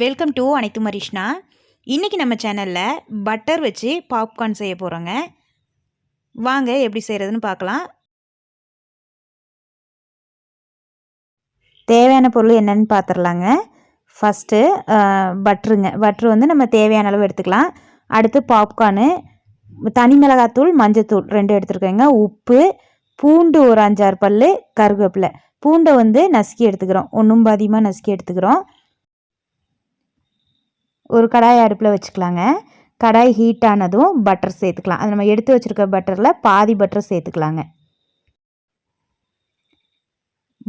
Welcome to அனைத்து மரிஷ்னா. இன்றைக்கி நம்ம சேனலில் பட்டர் வச்சு பாப்கார்ன் செய்ய போகிறோங்க வாங்க எப்படி செய்கிறதுன்னு பார்க்கலாம். தேவையான பொருள் என்னன்னு பார்த்துடலாங்க ஃபஸ்ட்டு பட்ருங்க பட்ரு வந்து நம்ம தேவையான அளவு எடுத்துக்கலாம். அடுத்து பாப்கார்னு தனி மிளகாத்தூள் மஞ்சத்தூள் ரெண்டு எடுத்துருக்கேங்க. உப்பு பூண்டு ஒரு அஞ்சாறு பல் கருவேப்பிலை. பூண்டை வந்து நசுக்கி எடுத்துக்கிறோம். ஒன்றும் பாதியமாக நசுக்கி எடுத்துக்கிறோம். ஒரு கடாய் அடுப்பில் வச்சுக்கலாங்க. கடாய் ஹீட் ஆனதும் பட்டர் சேர்த்துக்கலாம். அது நம்ம எடுத்து வச்சுருக்க பட்டரில் பாதி பட்டர் சேர்த்துக்கலாங்க.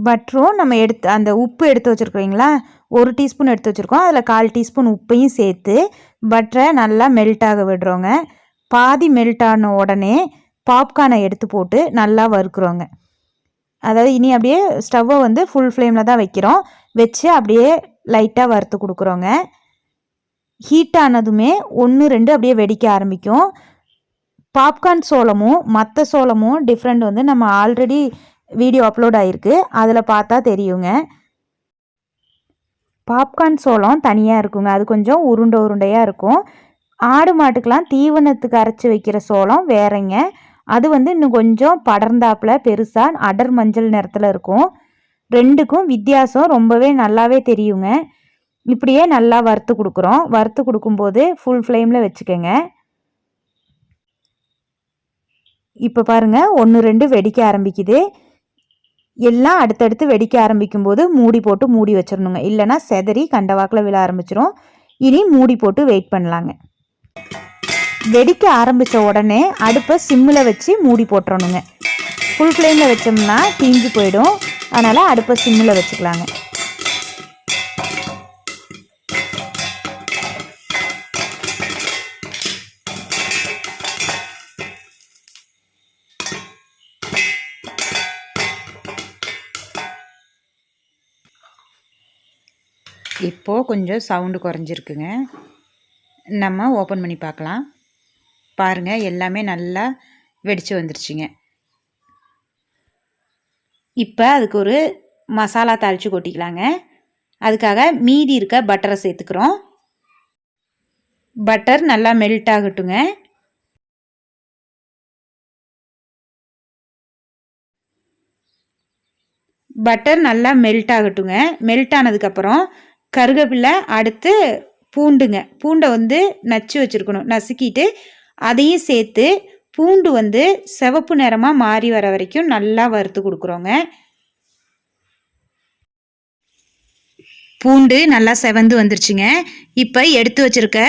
பட்டரும் நம்ம எடுத்து அந்த உப்பு எடுத்து வச்சுருக்கீங்களா ஒரு டீஸ்பூன் எடுத்து வச்சுருக்கோம். அதில் கால் டீஸ்பூன் உப்பையும் சேர்த்து பட்டரை நல்லா மெல்ட் ஆக விடுறோங்க. பாதி மெல்ட் ஆன உடனே பாப்கார்னை எடுத்து போட்டு நல்லா வறுக்குறோங்க. அதாவது இனி அப்படியே ஸ்டவ்வை வந்து ஃபுல் ஃப்ளேமில் தான் வைக்கிறோம். வச்சு அப்படியே லைட்டாக வறுத்து கொடுக்குறோங்க. ஹீட் ஆனதுமே ஒன்று ரெண்டு அப்படியே வெடிக்க ஆரம்பிக்கும். பாப்கார்ன் சோளமும் மற்ற சோளமும் டிஃப்ரெண்ட் வந்து நம்ம ஆல்ரெடி வீடியோ அப்லோட் ஆகிருக்கு அதில் பார்த்தா தெரியுங்க. பாப்கார்ன் சோளம் தனியாக இருக்குங்க. அது கொஞ்சம் உருண்டை உருண்டையாக இருக்கும். ஆடு மாட்டுக்கெலாம் தீவனத்துக்கு அரைச்சி வைக்கிற சோளம் வேறங்க. அது வந்து இன்னும் கொஞ்சம் படர்ந்தாப்பில் பெருசாக அடர் மஞ்சள் நிறத்தில் இருக்கும். ரெண்டுக்கும் வித்தியாசம் ரொம்பவே நல்லாவே தெரியுங்க. இப்படியே நல்லா வறுத்து கொடுக்குறோம். வறுத்து கொடுக்கும்போது ஃபுல் ஃப்ளேமில் வச்சுக்கோங்க. இப்போ பாருங்கள் ஒன்று ரெண்டு வெடிக்க ஆரம்பிக்குது. எல்லாம் அடுத்தடுத்து வெடிக்க ஆரம்பிக்கும் போது மூடி போட்டு மூடி வச்சிடணுங்க. இல்லைனா செதறி கண்டவாக்கில் விழ ஆரம்பிச்சிரும். இனி மூடி போட்டு வெயிட் பண்ணலாங்க. வெடிக்க ஆரம்பித்த உடனே அடுப்பை சிம்மில் வச்சு மூடி போட்டுறணுங்க. ஃபுல் ஃப்ளேமில் வச்சோம்னா தீஞ்சு போயிடும். அதனால் அடுப்பை சிம்மில் வச்சுக்கலாங்க. இப்போது கொஞ்சம் சவுண்டு குறைஞ்சிருக்குங்க. நம்ம ஓப்பன் பண்ணி பார்க்கலாம். பாருங்கள் எல்லாமே நல்லா வெடித்து வந்துருச்சுங்க. இப்போ அதுக்கு ஒரு மசாலா தாளித்து கொட்டிக்கலாங்க. அதுக்காக மீதி இருக்க பட்டரை சேர்த்துக்கிறோம். பட்டர் நல்லா மெல்ட் ஆகட்டுங்க. பட்டர் நல்லா மெல்ட் ஆகட்டுங்க. மெல்ட் ஆனதுக்கப்புறம் கருகப்பில்லை அடுத்து பூண்டுங்க. பூண்டை வந்து நச்சு வச்சுருக்கணும். நசுக்கிட்டு அதையும் சேர்த்து பூண்டு வந்து சிவப்பு நிறமாக மாறி வர வரைக்கும் நல்லா வறுத்து கொடுக்குறோங்க. பூண்டு நல்லா செவந்து வந்துருச்சுங்க. இப்போ எடுத்து வச்சுருக்க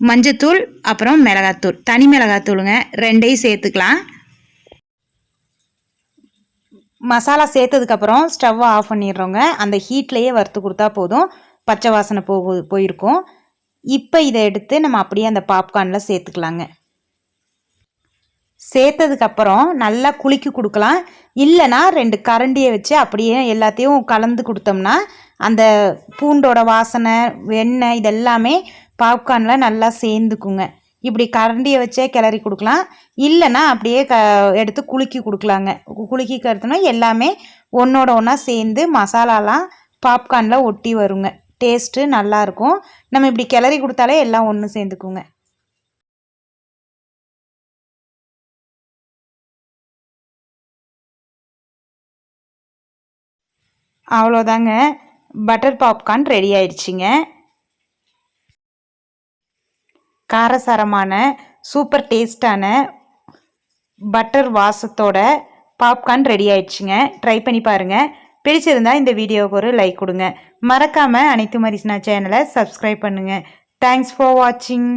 மஞ்சத்தூள் அப்புறம் மிளகாத்தூள். தனி மிளகாத்தூளுங்க. ரெண்டையும் சேர்த்துக்கலாம். மசாலா சேர்த்ததுக்கப்புறம் ஸ்டவ்வை ஆஃப் பண்ணிடுறோங்க. அந்த ஹீட்லேயே வறுத்து கொடுத்தா போதும். பச்சை வாசனை போகு போயிருக்கோம். இப்போ இதை எடுத்து நம்ம அப்படியே அந்த பாப்கார்னில் சேர்த்துக்கலாங்க. சேர்த்ததுக்கப்புறம் நல்லா குலுக்கி கொடுக்கலாம். இல்லைனா ரெண்டு கரண்டியை வச்சு அப்படியே எல்லாத்தையும் கலந்து கொடுத்தோம்னா அந்த பூண்டோட வாசனை வெண்ணெய் இதெல்லாமே பாப்கார்னில் நல்லா சேர்ந்துக்குங்க. இப்படி கரண்டியை வச்சே கிளறி கொடுக்கலாம். இல்லைன்னா அப்படியே க எடுத்து குலுக்கி கொடுக்கலாங்க. குலுக்கி கருத்துனா எல்லாமே ஒன்றோட ஒன்றா சேர்ந்து மசாலாலாம் பாப்கார்னில் ஒட்டி வருங்க. டேஸ்ட்டு நல்லாயிருக்கும். நம்ம இப்படி கிளறி கொடுத்தாலே எல்லாம் ஒன்று சேர்ந்துக்குங்க. அவ்வளோதாங்க. பட்டர் பாப்கார்ன் ரெடி ஆயிடுச்சிங்க. காரசாரமான சூப்பர் டேஸ்டான பட்டர் வாசத்தோட பாப்கார்ன் ரெடி ஆயிடுச்சுங்க. ட்ரை பண்ணி பாருங்கள் பிடிச்சிருந்தா இந்த வீடியோவுக்கு ஒரு லைக் கொடுங்க. மறக்காமல் அனைத்து மரிசனா சேனலை சப்ஸ்கிரைப் பண்ணுங்கள் தேங்க்ஸ் ஃபார் வாட்சிங்